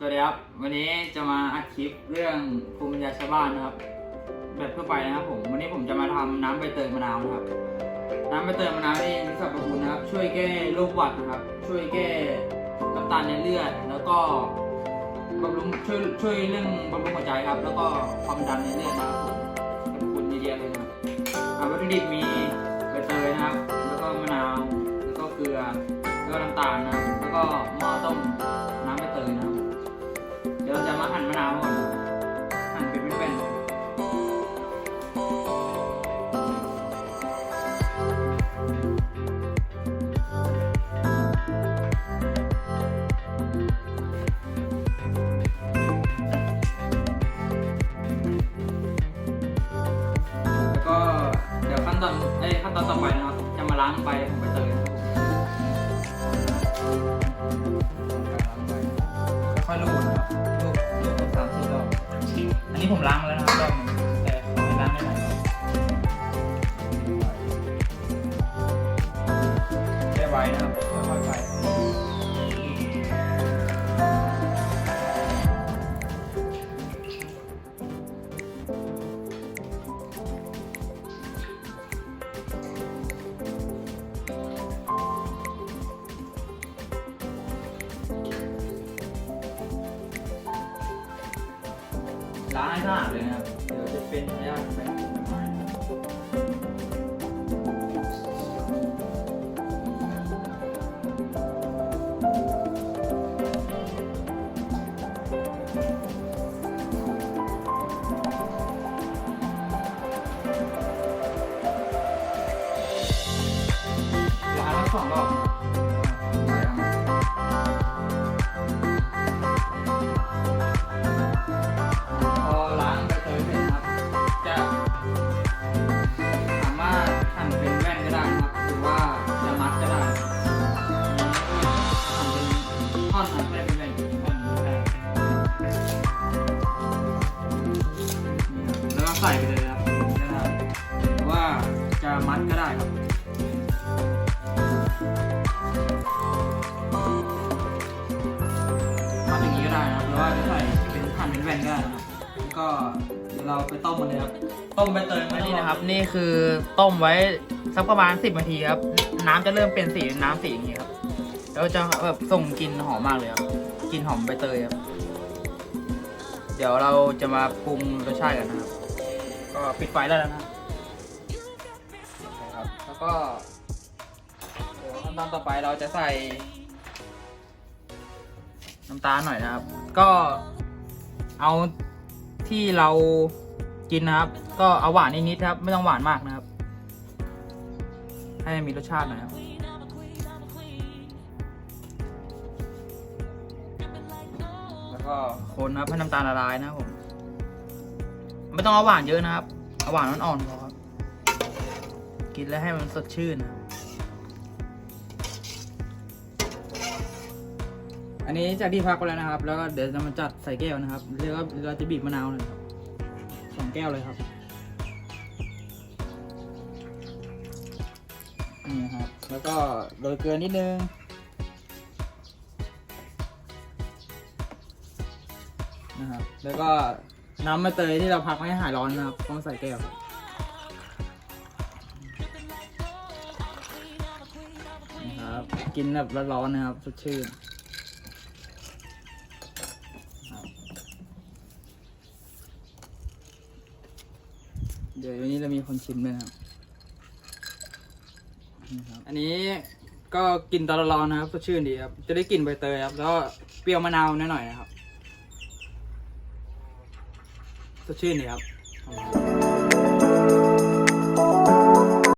สวัสดีครับ วันนี้จะมาอัดคลิปเรื่องภูมิปัญญาชาวบ้านนะครับ แบบทั่วไปนะครับผม วันนี้ผมจะมาทำน้ำใบเตยมะนาวนะครับ น้ำใบเตยมะนาวนี่มีสรรพคุณนะครับ ช่วยแก้โรคหวัดนะครับ ช่วยแก้น้ำตาลในเลือด แล้วก็บำรุงช่วยช่วยเรื่องบำรุงหัวใจครับ แล้วก็ความดันในเลือดนะครับผมสรรพคุณเยอะแยะเลยนะครับอ่าวัตถุดิบมี หั่นมะนาวก่อนหั่นเป็นแว่นแล้วก็เดี๋ยวขั้นตอนเอ้ขั้นตอนต่อไปนะครับ จะมาล้างใบของใบเตย ผมล้างมา ล้างให้สะอาดเลยนะครับ เดี๋ยวจะเป็นยาธิไปไม้นะครับล้างทั้งสองรอบ ใส่ไปเลยนะครับนะครับหรือว่าจะมัดก็ได้ครับทำอย่างนี้ก็ได้นะครับหรือว่าจะใส่เป็นหั่นเป็นแว่นก็ได้นะครับแล้วก็เดี๋ยวเราไปต้มมันเลยครับต้มใบเตยไว้นี่นะครับ นี่คือต้มไว้สักประมาณ 10นาทีครับ น้ำจะเริ่มเป็นสีน้ำสีอย่างนี้ครับ แล้วจะแบบส่งกลิ่นหอมมากเลยครับกลิ่นหอมใบเตยครับ เดี๋ยวเราจะมาปรุงรสชาติกันนะครับ ก็ปิดไฟได้แล้วนะครับโอเคครับแล้วก็เดี๋ยวขั้นตอนต่อไปเราจะใส่ น้ำตาลหน่อยนะครับ ก็เอาที่เรากินนะครับ ก็เอาหวานนิดๆครับ ไม่ต้องหวานมากนะครับ ให้มีรสชาติหน่อยครับแล้วก็คนนะครับให้น้ำตาลละลายนะครับผม ไม่ต้องเอาหวานเยอะนะครับเอาหวานอ่อนๆพอครับกินแล้วให้มันสดชื่นนะครับอันนี้จากที่พักไปแล้วนะครับ แล้วก็เดี๋ยวจะมาจัดใส่แก้วนะครับเรียกว่าเราจะบีบมะนาวนะครับสองแก้วเลยครับนี่ครับ แล้วก็โรยเกลือนิดนึงนะครับ แล้วก็ น้ำมะเตยที่เราพักไว้ให้หายร้อนนะครับ ต้องใส่แก้วครับนี่ครับ กินแบบร้อนๆนะครับสดชื่นเดี๋ยววันนี้เรามีคนชิมด้วยนะครับนี่ครับ อันนี้ก็กินตอนร้อนๆนะครับสดชื่นดีครับ จะได้กลิ่นใบเตยครับ แล้วก็เปรี้ยวมะนาวนิดหน่อยนะครับ สดชื่นดีครับ